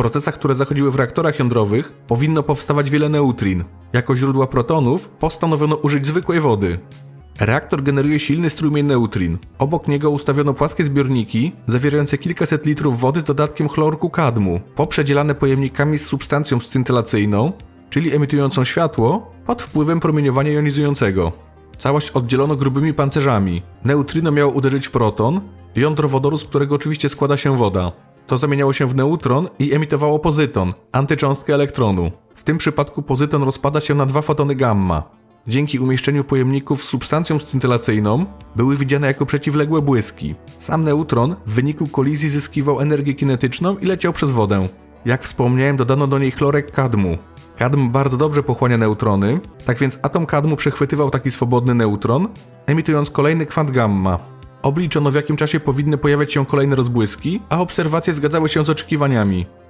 procesach, które zachodziły w reaktorach jądrowych, powinno powstawać wiele neutrin. Jako źródła protonów postanowiono użyć zwykłej wody. Reaktor generuje silny strumień neutrin. Obok niego ustawiono płaskie zbiorniki zawierające kilkaset litrów wody z dodatkiem chlorku kadmu, poprzedzielane pojemnikami z substancją scintylacyjną, czyli emitującą światło pod wpływem promieniowania jonizującego. Całość oddzielono grubymi pancerzami. Neutrino miało uderzyć w proton, jądro wodoru, z którego oczywiście składa się woda. To zamieniało się w neutron i emitowało pozyton, antycząstkę elektronu. W tym przypadku pozyton rozpada się na dwa fotony gamma. Dzięki umieszczeniu pojemników z substancją scintylacyjną były widziane jako przeciwległe błyski. Sam neutron w wyniku kolizji zyskiwał energię kinetyczną i leciał przez wodę. Jak wspomniałem, dodano do niej chlorek kadmu. Kadm bardzo dobrze pochłania neutrony, tak więc atom kadmu przechwytywał taki swobodny neutron, emitując kolejny kwant gamma. Obliczono w jakim czasie powinny pojawiać się kolejne rozbłyski, a obserwacje zgadzały się z oczekiwaniami.